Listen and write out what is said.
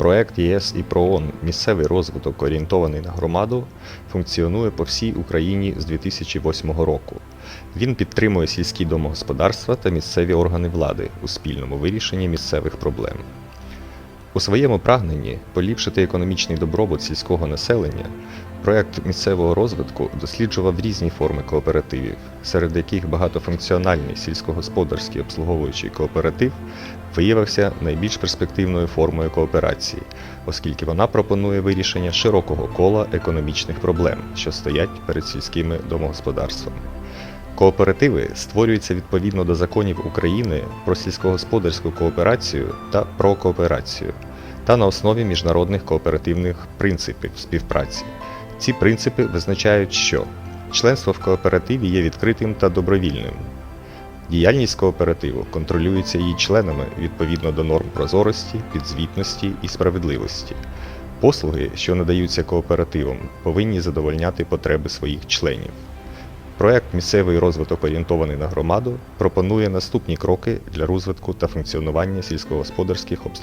Проект ЄС і ПРООН Місцевий розвиток орієнтований на громаду функціонує по всій Україні з 2008 року. Він підтримує сільські домогосподарства та місцеві органи влади у спільному вирішенні місцевих проблем. У своєму прагненні поліпшити економічний добробут сільського населення проект місцевого розвитку досліджував різні форми кооперативів, серед яких багатофункціональний сільськогосподарський обслуговуючий кооператив виявився найбільш перспективною формою кооперації, оскільки вона пропонує вирішення широкого кола економічних проблем, що стоять перед сільськими домогосподарствами. Кооперативи створюються відповідно до законів України про сільськогосподарську кооперацію та про кооперацію та на основі міжнародних кооперативних принципів співпраці. Ці принципи визначають, що членство в кооперативі є відкритим та добровільним. Діяльність кооперативу контролюється її членами відповідно до норм прозорості, підзвітності і справедливості. Послуги, що надаються кооперативам, повинні задовольняти потреби своїх членів. Проект Місцевий розвиток орієнтований на громаду пропонує наступні кроки для розвитку та функціонування сільськогосподарських обслуговувань.